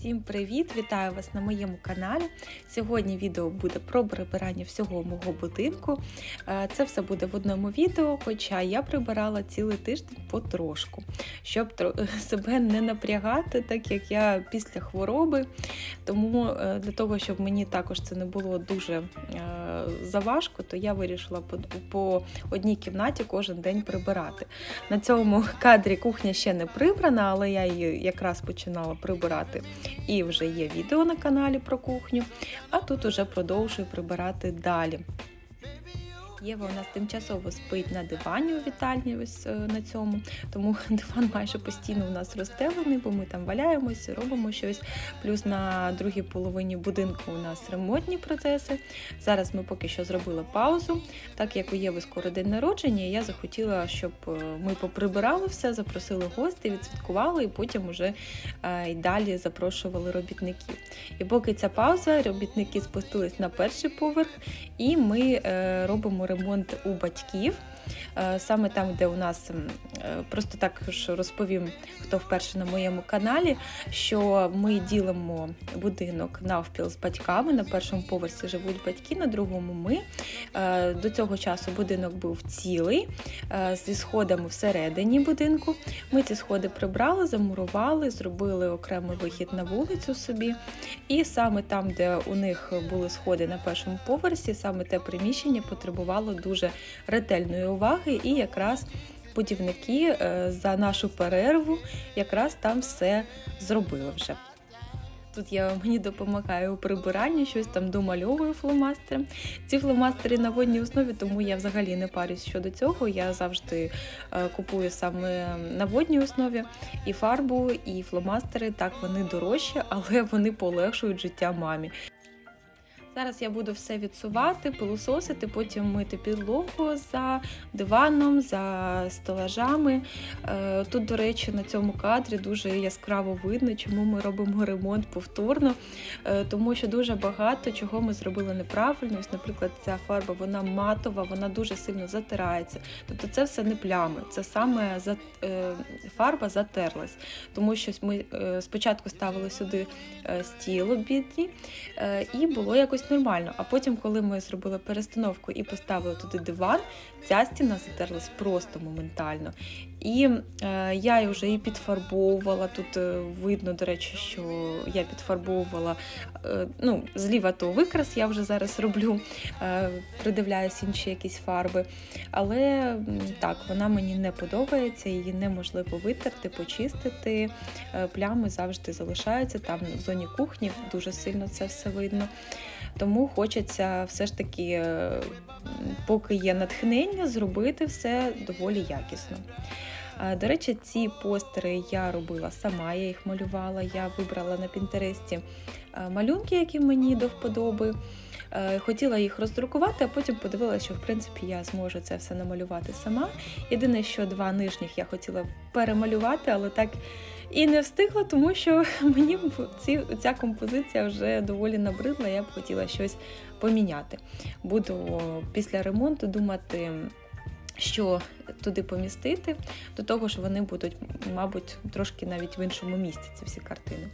Всім привіт! Вітаю вас на моєму каналі. Сьогодні відео буде про прибирання всього мого будинку. Е, Це все буде в одному відео, хоча я прибирала цілий тиждень потрошку, щоб себе не напрягати, так як я після хвороби. Тому е, для того, щоб мені також це не було дуже е, заважко, то я вирішила по, по одній кімнаті кожен день прибирати. На цьому кадрі кухня ще не прибрана, але я її якраз починала прибирати. І вже є відео на каналі про кухню, а тут уже продовжую прибирати далі. Єва у нас тимчасово спить на дивані у вітальні, ось е, на цьому, тому диван майже постійно у нас розстелений, бо ми там валяємося, робимо щось. Плюс на другій половині будинку у нас ремонтні процеси. Зараз ми поки що зробили паузу, так як у Єви скоро день народження, я захотіла, щоб е, ми поприбирали все, запросили гостей, відсвяткували і потім уже е, й далі запрошували робітників. І поки ця пауза, робітники спустились на перший поверх, і ми е, робимо ремонт у батьків. Е, Саме там, де у нас е, просто так ж розповім, хто вперше на моєму каналі, що ми ділимо будинок навпіл з батьками. На першому поверсі живуть батьки, на другому ми. Е, До цього часу будинок був цілий зі сходами всередині будинку. Ми ці сходи прибрали, замурували, зробили окремий вихід на вулицю собі. І саме там, де у них були сходи на першому поверсі, саме те приміщення потребувало дуже ретельної уваги, і якраз будівники е, за нашу перерву якраз там все зробили вже. Тут я мені допомагаю у прибиранні, щось там домальовую фломастером. Ці фломастери на водній основі, тому я взагалі не парюсь щодо цього. Я завжди е, купую саме на водній основі і фарбу, і фломастери. Так вони дорожчі, але вони полегшують життя мамі. Зараз я буду все відсувати, пилососити, потім мити підлогу за диваном, за стелажами. Е, Тут, до речі, на цьому кадрі дуже яскраво видно, чому ми робимо ремонт повторно, Е, тому що дуже багато чого ми зробили неправильно. Ось, наприклад, ця фарба вона матова, вона дуже сильно затирається. Тобто це все не плями, це саме е, фарба затерлась. Тому що ми спочатку ставили сюди е, стіл обідній, і було якось нормально. А потім, коли ми зробили перестановку і поставили туди диван, ця стіна затерлась просто моментально. І е, я її вже і підфарбовувала. Тут е, видно, до речі, що я підфарбовувала е, ну, зліва то викрас, я вже зараз роблю, е, придивляюсь інші якісь фарби. Але так, вона мені не подобається, її неможливо витерти, почистити. Е, Плями завжди залишаються там в зоні кухні, дуже сильно це все видно. Тому хочеться все ж таки, е, поки є натхнення, зробити все доволі якісно. До речі, ці постери я робила сама, я їх малювала. Я вибрала на Пінтересті е, малюнки, які мені до вподоби. Е, Хотіла їх роздрукувати, а потім подивилася, що в принципі я зможу це все намалювати сама. Єдине, що два нижніх я хотіла перемалювати, але так і не встигла, тому що мені ці, ця композиція вже доволі набридла. Я б хотіла щось поміняти. Буду після ремонту думати. Що туди помістити, до того ж вони будуть, мабуть, трошки навіть в іншому місці ці всі картини.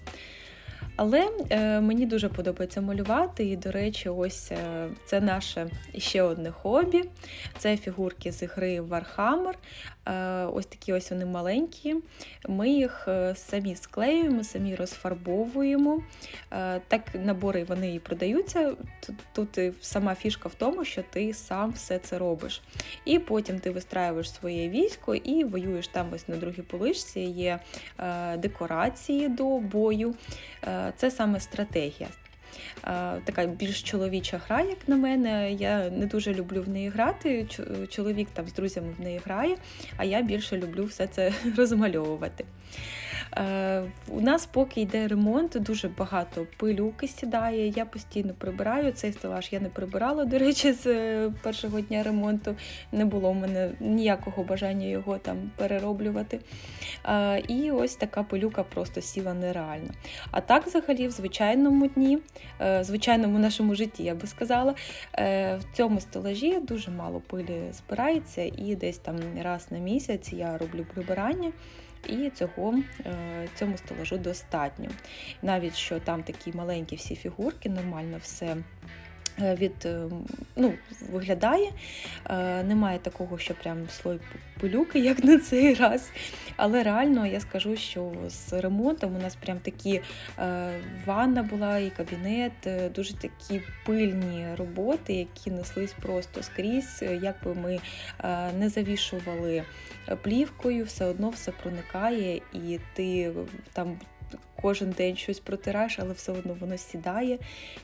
Але е, мені дуже подобається малювати, і, до речі, ось е, це наше ще одне хобі. Це фігурки з гри Warhammer. Е, ось такі ось вони маленькі. Ми їх самі склеюємо, самі розфарбовуємо. Так набори вони і продаються. Тут, сама фішка в тому, що ти сам все це робиш. І потім ти вистраюєш своє військо і воюєш там ось на другій полишці. Є декорації до бою. Це саме стратегія. Така більш чоловіча гра, як на мене. Я не дуже люблю в неї грати. Чоловік там з друзями в неї грає, а я більше люблю все це розмальовувати. Е, У нас, поки йде ремонт, дуже багато пилюки сідає. Я постійно прибираю. Цей стелаж я не прибирала, до речі, з е, першого дня ремонту. Не було в мене ніякого бажання його там перероблювати. Е, І ось така пилюка просто сіла нереально. А так, взагалі, в звичайному дні, в звичайному нашому житті, я би сказала, в цьому стелажі дуже мало пилі збирається, і десь там раз на місяць я роблю прибирання. І цього е, цьому стелажу достатньо. Навіть що там такі маленькі всі фігурки, нормально все. Е, Від е, ну, виглядає, Е, немає такого, що прям слой пилюки, як на цей раз. Але реально я скажу, що з ремонтом у нас прям такі ванна була і кабінет, дуже такі пильні роботи, які неслись просто скрізь. Е, Як би ми не завішували плівкою, все одно все проникає, і ти там. Кожен день щось протираєш, але все одно воно сідає,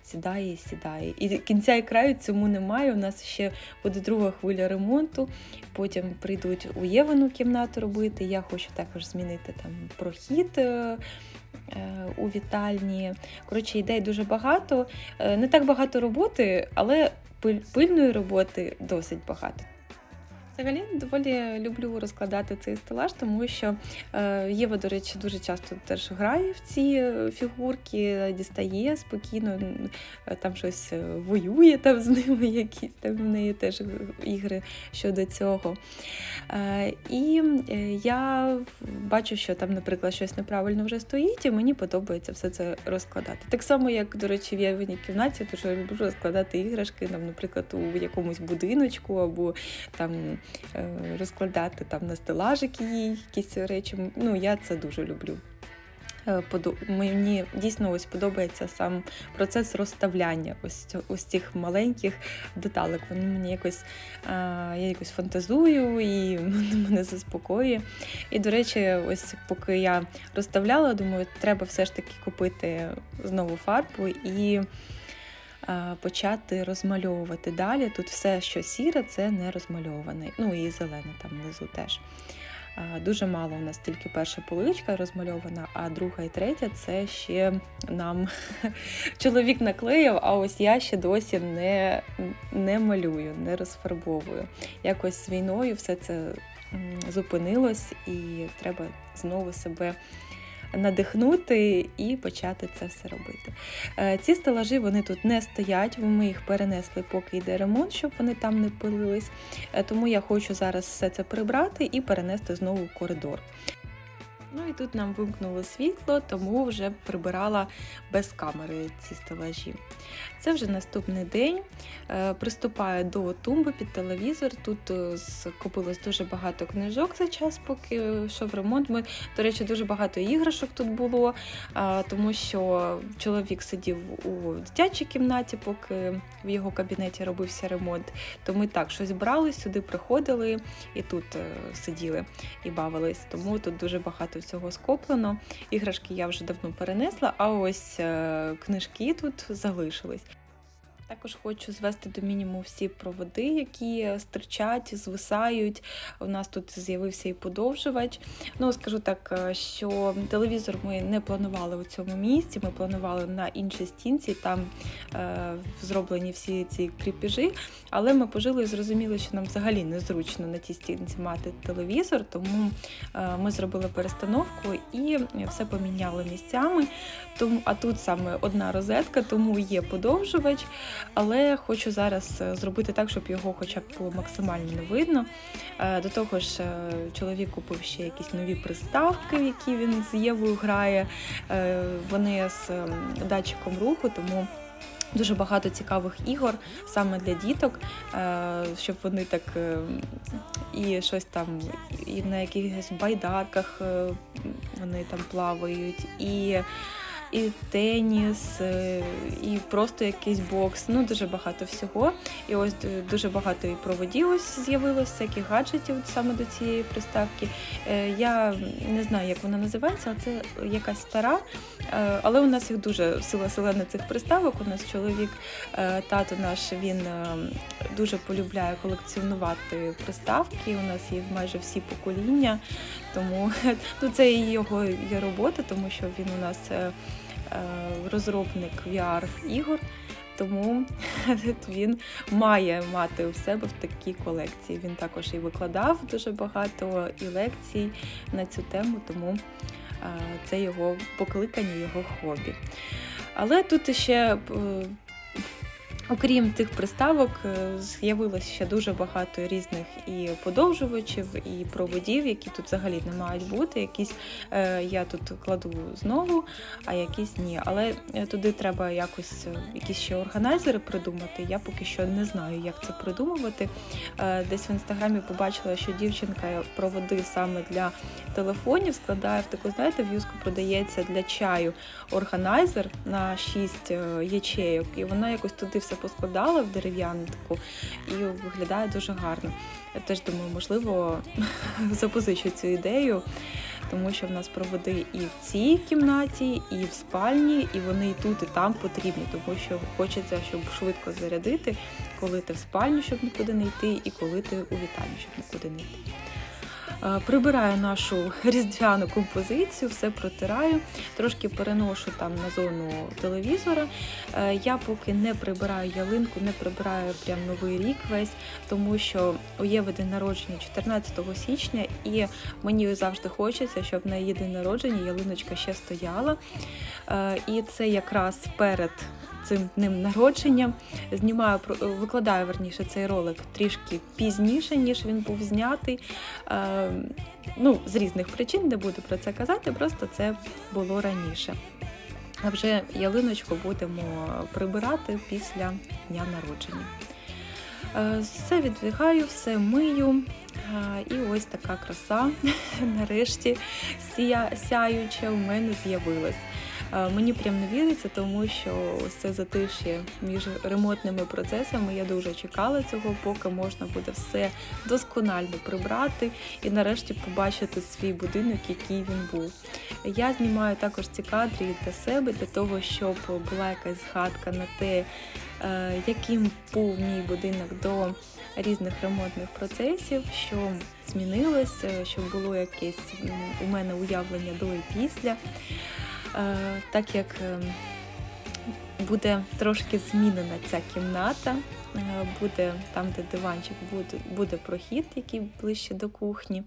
сідає і сідає. І кінця і краю цьому немає. У нас ще буде друга хвиля ремонту. Потім прийдуть у Євану кімнату робити. Я хочу також змінити там прохід е, е, у вітальні. Коротше, ідей дуже багато. Е, Не так багато роботи, але пильної роботи досить багато. Взагалі доволі люблю розкладати цей стелаж, тому що е, Єва, до речі, дуже часто теж грає в ці е, фігурки, дістає спокійно, е, там щось воює там з ними, якісь там в неї теж ігри щодо цього. І я бачу, що там, наприклад, щось неправильно вже стоїть, і мені подобається все це розкладати. Так само, як, до речі, в Євиній кімнаті, дуже люблю розкладати іграшки, там, наприклад, у якомусь будиночку або там розкладати там на стелажики їй якісь речі. Ну, я це дуже люблю. Е, Мені дійсно ось подобається сам процес розставляння ось, ось цих маленьких деталек. Вони мені якось е, я якось фантазую і мене заспокоює. І, до речі, ось поки я розставляла, думаю, треба все ж таки купити знову фарбу і е, почати розмальовувати далі. Тут все, що сіре, це не розмальоване. Ну і зелене там внизу теж. Е, Дуже мало у нас тільки перша поличка розмальована, а друга і третя це ще нам чоловік наклеїв, а ось я ще досі не, не малюю, не розфарбовую. Якось з війною все це зупинилось, і треба знову себе надихнути і почати це все робити. Е, Ці стелажі вони тут не стоять, ми їх перенесли, поки йде ремонт, щоб вони там не пилились. Е, Тому я хочу зараз все це прибрати і перенести знову в коридор. Ну і тут нам вимкнуло світло, тому вже прибирала без камери ці стелажі. Це вже наступний день. Е, Приступаю до тумби під телевізор. Тут е, скопилось дуже багато книжок за час, поки йшов ремонт. Ми, до речі, дуже багато іграшок тут було, тому що чоловік сидів у дитячій кімнаті, поки в його кабінеті робився ремонт. То ми так щось брали, сюди приходили і тут е, сиділи і бавились. Тому тут дуже багато всього скоплено. Іграшки я вже давно перенесла, а ось е, книжки тут залишились. Також хочу звести до мінімуму всі проводи, які стирчать, звисають. У нас тут з'явився і подовжувач. Ну, скажу так, е, що телевізор ми не планували у цьому місці, ми планували на іншій стінці, там е, зроблені всі ці кріпіжі. Але ми пожили і зрозуміли, що нам взагалі незручно на тій стінці мати телевізор, тому е, ми зробили перестановку і все поміняли місцями. Тому, а тут саме одна розетка, тому є подовжувач. Але хочу зараз е, зробити так, щоб його хоча б було максимально не видно. Е, До того ж, е, чоловік купив ще якісь нові приставки, які він з Євою грає. Вони з ем, датчиком руху, тому. Дуже багато цікавих ігор саме для діток, щоб вони так е, і щось там, і на якихось байдарках вони там плавають, і і теніс, е, і просто якийсь бокс. Ну дуже багато всього. І ось дуже багато і проводів ось з'явилось, всяких гаджетів саме до цієї приставки. Е, Я не знаю, як вона називається, а це якась стара. Е, Але у нас їх дуже сила селена цих приставок. У нас чоловік, тато наш, він дуже полюбляє колекціонувати приставки. У нас є майже всі покоління. Тому ну, це і його є робота, тому що він у нас розробник VR-ігор. Тому він має мати у себе в такій колекції. Він також і викладав дуже багато і лекцій на цю тему, тому е, це його покликання, його хобі. Але тут ще е, Окрім тих приставок, е, з'явилося ще дуже багато різних і подовжувачів, і проводів, які тут взагалі не мають бути. Якісь е, я тут кладу знову, а якісь ні. Але е, туди треба якось е, якісь ще органайзери придумати. Я поки що не знаю, як це придумувати. Е, десь в інстаграмі побачила, що дівчинка проводи саме для телефонів складає в таку, знаєте, в юзку продається для чаю органайзер на 6 е, ячейок, і вона якось туди все поскладала в дерев'яну таку і виглядає дуже гарно. Я теж думаю, можливо, запозичу цю ідею, тому що в нас проводи і в цій кімнаті, і в спальні, і вони і тут, і там потрібні, тому що хочеться, щоб швидко зарядити, коли ти в спальню, щоб нікуди не йти, і коли ти у вітальню, щоб нікуди не йти. Е, Прибираю нашу різдвяну композицію, все протираю, трошки переношу там на зону телевізора. Е, Я поки не прибираю ялинку, не прибираю прям новий рік весь, тому що у Єви день народження 14 січня, і мені завжди хочеться, щоб на її день народження ялиночка ще стояла. Е, І це якраз перед цим днем народження. Знімаю про- викладаю верніше цей ролик трішки пізніше, ніж він був знятий. Е, Ну, з різних причин не буду про це казати, просто це було раніше. А вже ялиночку будемо прибирати після дня народження. Е, Все відвігаю, все мию. І ось така краса нарешті сяюча в мене з'явилась. Мені прям не віриться, тому що ось це затиш'я між ремонтними процесами. Я дуже чекала цього, поки можна буде все досконально прибрати і нарешті побачити свій будинок, який він був. Я знімаю також ці кадри для себе, для того, щоб була якась згадка на те, е, яким був мій будинок до різних ремонтних процесів, що змінилося, що було якесь у мене уявлення до і після. Е, Так як е, буде трошки змінена ця кімната, е, буде там, де диванчик, буде, буде прохід, який ближче до кухні.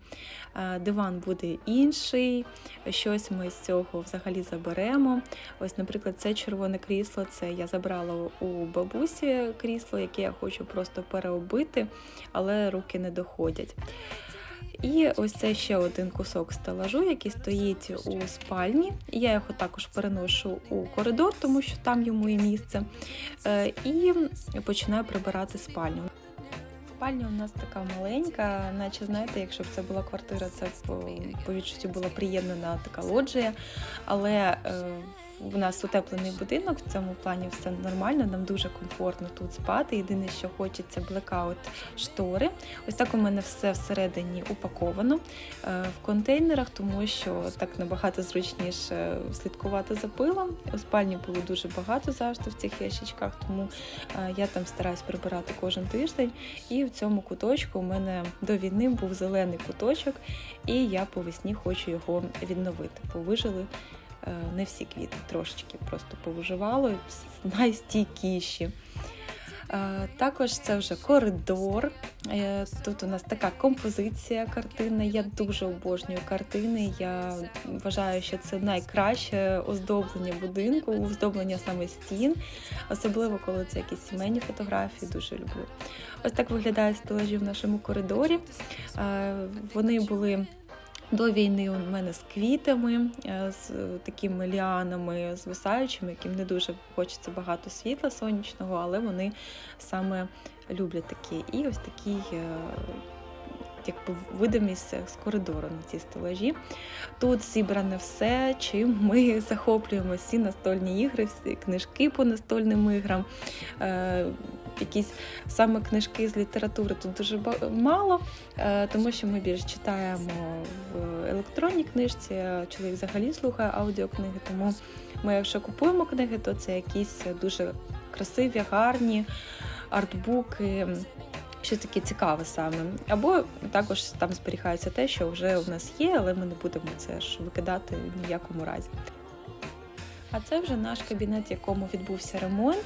Е, Диван буде інший, щось ми з цього взагалі заберемо. Ось, наприклад, це червоне крісло. Це я забрала у бабусі крісло, яке я хочу просто переобити, але руки не доходять. І ось це ще один кусок стелажу, який стоїть у спальні. Я його також переношу у коридор, тому що там йому і місце. Е, І починаю прибирати спальню. Спальня у нас така маленька, наче знаєте, якщо б це була квартира, це по, по відчуттю була приєднана така лоджія. Але е, у нас утеплений будинок, в цьому плані все нормально, нам дуже комфортно тут спати. Єдине, що хочеться блекаут штори. Ось так у мене все всередині упаковано е, в контейнерах, тому що так набагато зручніше слідкувати за пилом. У спальні було дуже багато завжди в цих ящичках, тому е, я там стараюсь прибирати кожен тиждень. І в цьому куточку у мене до війни був зелений куточок, і я по весні хочу його відновити. Бо вижили е, не всі квіти, трошечки просто повиживало, найстійкіші. Е, Також це вже коридор. Е, Тут у нас така композиція картина. Я дуже обожнюю картини. Я вважаю, що це найкраще оздоблення будинку, оздоблення саме стін, особливо коли це якісь сімейні фотографії. Дуже люблю. Ось так виглядають стелажі в нашому коридорі. Е, Вони були. До війни у мене з квітами, е, з такими ліанами звисаючими, яким не дуже хочеться багато світла сонячного, але вони саме люблять такі. І ось такий е, якби видимість з коридору на ці стелажі. Тут зібране все, чим ми захоплюємо всі настольні ігри, всі книжки по настольним іграм. Якісь саме книжки з літератури тут дуже мало, е, тому що ми більш читаємо в електронній книжці. Чоловік взагалі слухає аудіокниги, тому ми, якщо купуємо книги, то це якісь дуже красиві, гарні артбуки. Що таке цікаве саме. Або також там зберігається те, що вже у нас є, але ми не будемо це ж викидати в якому разі. А це вже наш кабінет, в якому відбувся ремонт.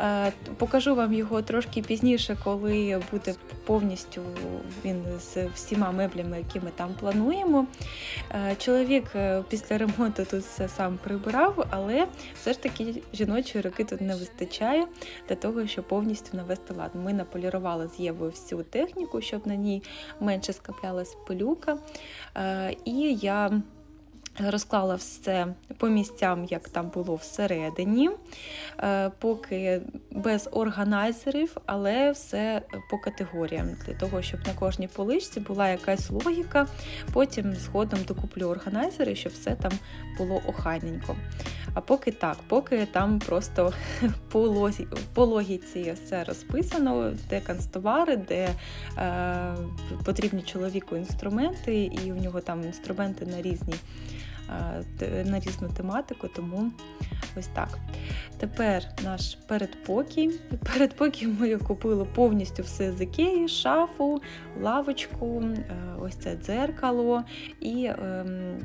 Е, Покажу вам його трошки пізніше, коли буде повністю він з всіма меблями, які ми там плануємо. Е, Чоловік е, після ремонту тут все сам прибирав, але все ж таки жіночої руки тут не вистачає для того, щоб повністю навести лад. Ми наполірували з Євою всю техніку, щоб на ній менше скаплялась пилюка. І я розклала все по місцям, як там було всередині, Е, поки без органайзерів, але все по категоріям, для того, щоб на кожній поличці була якась логіка. Потім згодом докуплю органайзери, щоб все там було охайненько. А поки так, поки там просто по, лозі, по логіці все розписано, де канцтовари, де е, потрібні чоловіку інструменти, і у нього там інструменти на різні. Е, На різну тематику, тому ось так. Тепер наш передпокій. Передпокій ми купили повністю все з Ікеї, шафу, лавочку, е, ось це дзеркало і ем,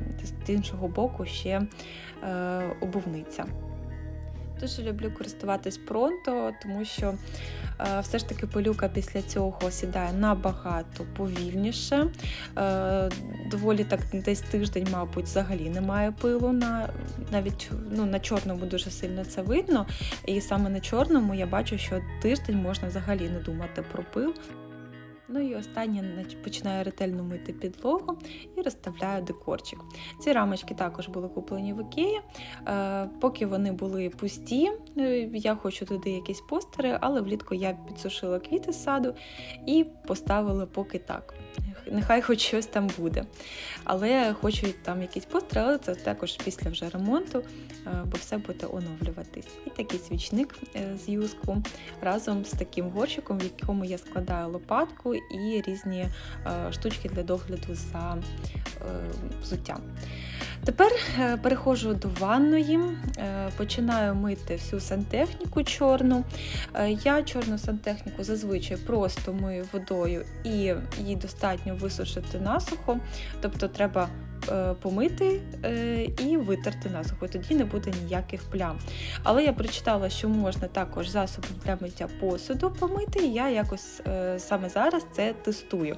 з іншого боку ще е, обувниця. Дуже люблю користуватись пронто, тому що все ж таки пилюка після цього сідає набагато повільніше. Е, доволі так десь тиждень, мабуть, взагалі немає пилу. На, навіть ну, на чорному дуже сильно це видно. І саме на чорному я бачу, що тиждень можна взагалі не думати про пил. Ну і останнє починаю ретельно мити підлогу і розставляю декорчик. Ці рамочки також були куплені в Ікеї. Е, поки вони були пусті, е, я хочу туди якісь постери, але влітку я підсушила квіти з саду і поставила поки так. Нехай хоч щось там буде. Але хочу там якісь постери, але це також після вже ремонту, е, бо все буде оновлюватись. І такий свічник з юску разом з таким горщиком, в якому я складаю лопатку і різні е, штучки для догляду за е, взуттям. Тепер е, переходжу до ванної, починаю мити всю сантехніку чорну. Я чорну сантехніку зазвичай просто мию водою і її достатньо висушити насухо, тобто треба помити е, і витерти насухо, тоді не буде ніяких плям. Але я прочитала, що можна також засобом для миття посуду помити, і я якось е, саме зараз це тестую.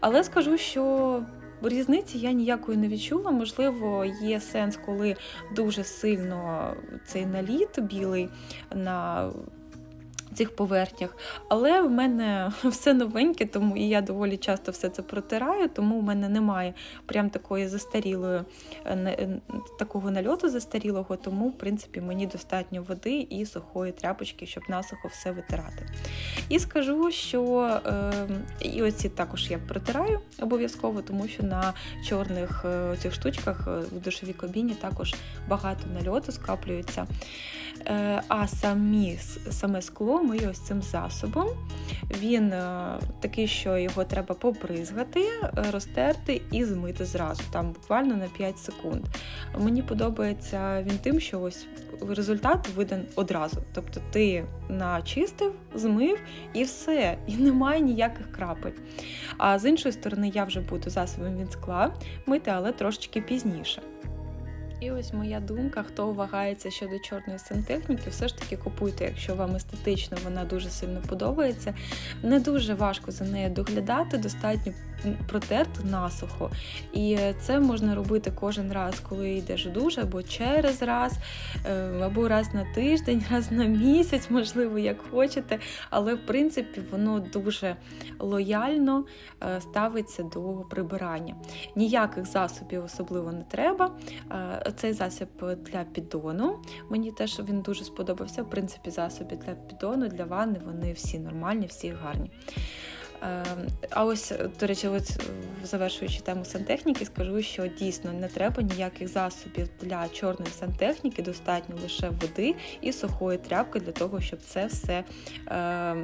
Але скажу, що Різниці я ніякої не відчула. Можливо, є сенс, коли дуже сильно цей наліт білий на цих поверхнях. Але в мене все новеньке, тому і я доволі часто все це протираю, тому в мене немає прям такої застарілої е, е, такого нальоту застарілого, тому, в принципі, мені достатньо води і сухої тряпочки, щоб насухо все витирати. І скажу, що е, і оці також я протираю обов'язково, тому що на чорних е, цих штучках в душовій кабіні також багато нальоту скаплюється. Е, а самі, саме скло мию ось цим засобом. Він е, такий, що його треба побризгати, е, розтерти і змити зразу, там буквально на 5 секунд. Мені подобається він тим, що ось результат виден одразу. Тобто ти начистив, змив і все, і немає ніяких крапель. А з іншої сторони, я вже буду засобом від скла мити, але трошечки пізніше. І ось моя думка, хто вагається щодо чорної сантехніки, все ж таки купуйте, якщо вам естетично вона дуже сильно подобається. Не дуже важко за нею доглядати, достатньо протерти насухо. І це можна робити кожен раз, коли йдеш в душ, або через раз, е, або раз на тиждень, раз на місяць, можливо, як хочете. Але в принципі воно дуже лояльно е, ставиться до прибирання. Ніяких засобів особливо не треба. Е, Цей засіб для піддону. Мені теж він дуже сподобався. В принципі, засоби для піддону, для ванни, вони всі нормальні, всі гарні. Е, А ось, до речі, от завершуючи тему сантехніки, скажу, що дійсно не треба ніяких засобів для чорної сантехніки, достатньо лише води і сухої тряпки для того, щоб це все е,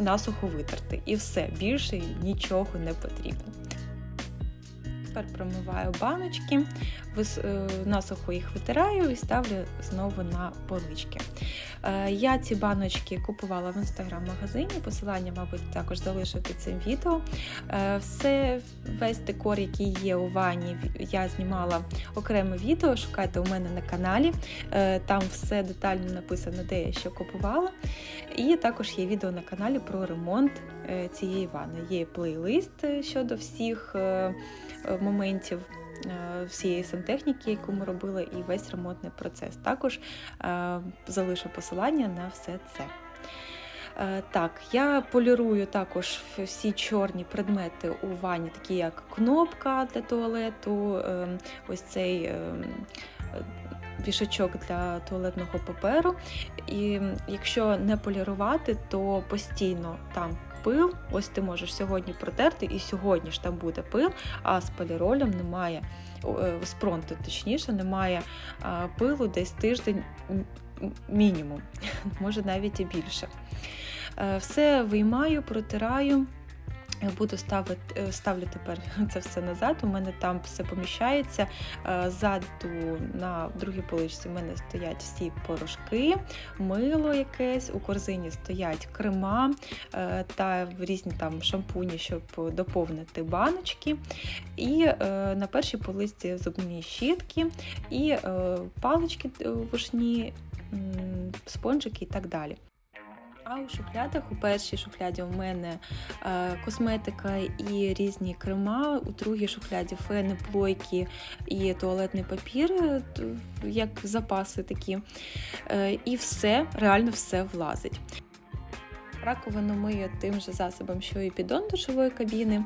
насухо витерти. І все, більше нічого не потрібно. Тепер промиваю баночки, е, насухо їх витираю і ставлю знову на полички. Е, Я ці баночки купувала в інстаграм-магазині. Посилання, мабуть, також залишу під цим відео. Е, Все, весь декор, який є у ванні, я знімала окреме відео. Шукайте у мене на каналі. Там все детально написано, де я що купувала. І також є відео на каналі про ремонт цієї ванни. Є плейлист е, щодо всіх е, е, моментів. е, Всієї сантехніки, яку ми робили, і весь ремонтний процес. Також е, залишу посилання на все це. Е, Так, я полірую також всі чорні предмети у ванні, такі як кнопка для туалету, е, ось цей е, е, для туалетного паперу. І якщо не полірувати, то постійно там пил. Ось ти можеш сьогодні протерти, і сьогодні ж там буде пил, а з поліролем немає, е, з пронту, точніше, немає пилу десь тиждень мінімум, може навіть і більше. Е, Все виймаю, протираю. Буду ставити, е, ставлю тепер це все назад. У мене там все поміщається. Е, Ззаду на другій поличці в мене стоять всі порошки, мило якесь, у корзині стоять крема е, та різні там шампуні, щоб доповнити баночки. І на першій поличці зубні щітки, і палички вушні, спонжики і так далі. А у шухлядах, у першій шухляді у мене е, косметика і різні крема, у другій шухляді фени, плойки і туалетний папір, е, як запаси такі. Е, і все, реально все влазить. Раковину мию тим же засобом, що і піддон душової кабіни.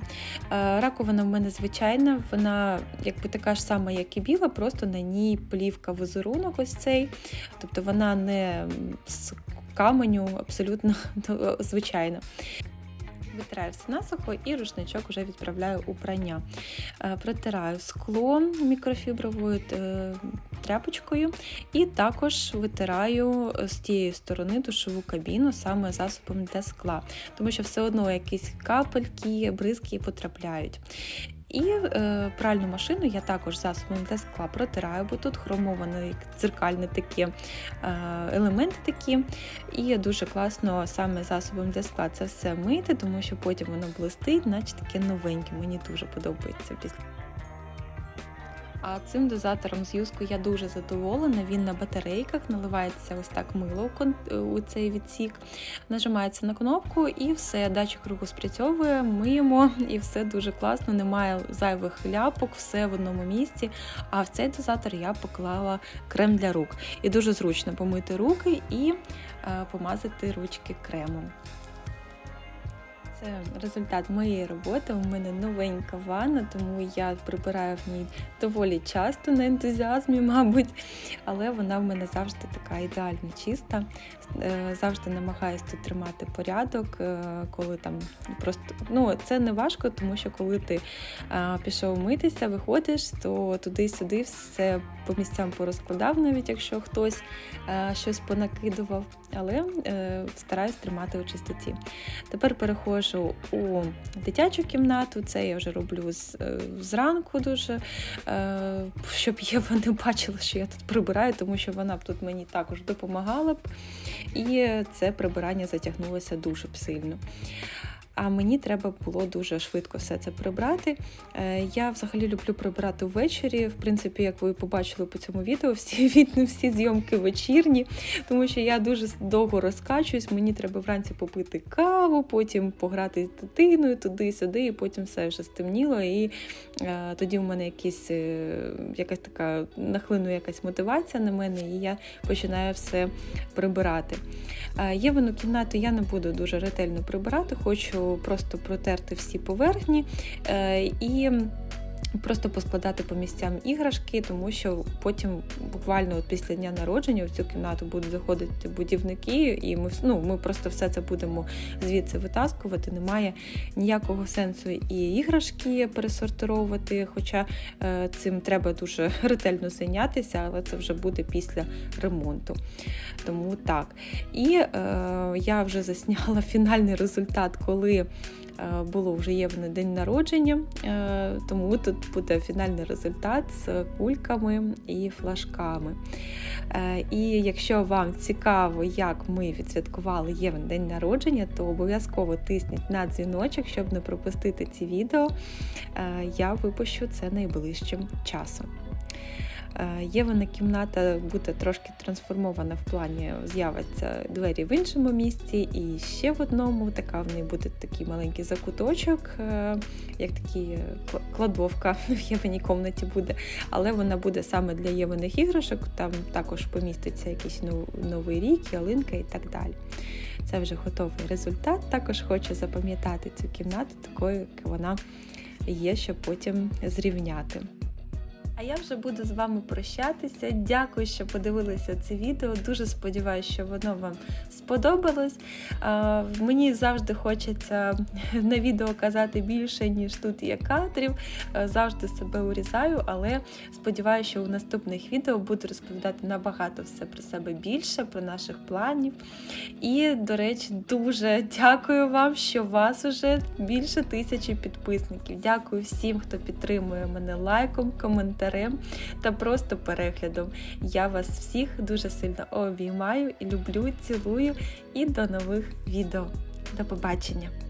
Раковина в мене звичайна, вона якби така ж сама, як і біла, просто на ній плівка візерунок ось цей. Тобто вона не з каменю, абсолютно звичайна. Витираю все насухо і рушничок вже відправляю у прання. Е, Протираю скло мікрофібровою е, тряпочкою і також витираю з тієї сторони душову кабіну саме засобом для скла, тому що все одно якісь капельки, бризки потрапляють. І е, пральну машину я також засобом для скла протираю, бо тут хромовані дзеркальні такі е, елементи такі. І дуже класно саме засобом для скла це все мити, тому що потім воно блистить, наче таке новеньке. Мені дуже подобається після. А цим дозатором з юску я дуже задоволена. Він на батарейках наливається ось так мило у цей відсік. Нажимається на кнопку і все, датчик руху спрацьовує, миємо, і все дуже класно. Немає зайвих ляпок, все в одному місці. А в цей дозатор я поклала крем для рук. І дуже зручно помити руки і е, помазати ручки кремом. Це результат моєї роботи. У мене новенька ванна, тому я прибираю в ній доволі часто на ентузіазмі, мабуть. Але вона в мене завжди така ідеально чиста. Е, Завжди намагаюся тут тримати порядок, е, коли там просто ну це не важко, тому що коли ти е, пішов митися, виходиш, то туди-сюди все по місцям порозкладав, навіть якщо хтось щось понакидував. Але стараюсь тримати у чистоті. Тепер переходжу у дитячу кімнату. Це я вже роблю з, е, зранку дуже, е, щоб Єва не бачила, що я тут прибираю, тому що вона б тут мені також допомагала б. І це прибирання затягнулося дуже б сильно. А мені треба було дуже швидко все це прибрати. Е, Я взагалі люблю прибирати ввечері. В принципі, як ви побачили по цьому відео, всі від- всі зйомки вечірні, тому що я дуже довго розкачуюсь. Мені треба вранці попити каву, потім пограти з дитиною туди-сюди, і потім все вже стемніло. І е, тоді в мене якісь, е, якась така нахлинує якась мотивація на мене, і я починаю все прибирати. Е, Євину кімнату я не буду дуже ретельно прибирати, хочу просто протерти всі поверхні. Е, і просто поскладати по місцям іграшки, тому що потім, буквально от після дня народження, в цю кімнату будуть заходити будівники, і ми, ну, ми просто все це будемо звідси витаскувати. Немає ніякого сенсу і іграшки пересортировувати, хоча е, цим треба дуже ретельно зайнятися, але це вже буде після ремонту. Тому так. І е, я вже засняла фінальний результат, коли було вже Євне день народження, е, тому тут буде фінальний результат з кульками і флажками. Е, І якщо вам цікаво, як ми відсвяткували Євен день народження, то обов'язково тисніть на дзвіночок, щоб не пропустити ці відео. Е, Я випущу це найближчим часом. Е, Євина кімната буде трошки трансформована в плані з'являться двері в іншому місці, і ще в одному така в неї буде такий маленький закуточок, е, як такий е, кладовка в Євиній кімнаті буде, але вона буде саме для Євиних іграшок. Там також поміститься якийсь новий рік, ялинка і так далі. Це вже готовий результат. Також хочу запам'ятати цю кімнату такою, як вона є, щоб потім зрівняти. А я вже буду з вами прощатися. Дякую, що подивилися це відео. Дуже сподіваюся, що воно вам сподобалось. Мені завжди хочеться на відео казати більше, ніж тут є кадрів. Завжди себе урізаю, але сподіваюся, що у наступних відео буду розповідати набагато все про себе більше, про наших планів. І, до речі, дуже дякую вам, що вас уже більше тисячі підписників. Дякую всім, хто підтримує мене лайком, коментарем та просто переглядом. Я вас всіх дуже сильно обіймаю люблю, цілую. І до нових відео. До побачення!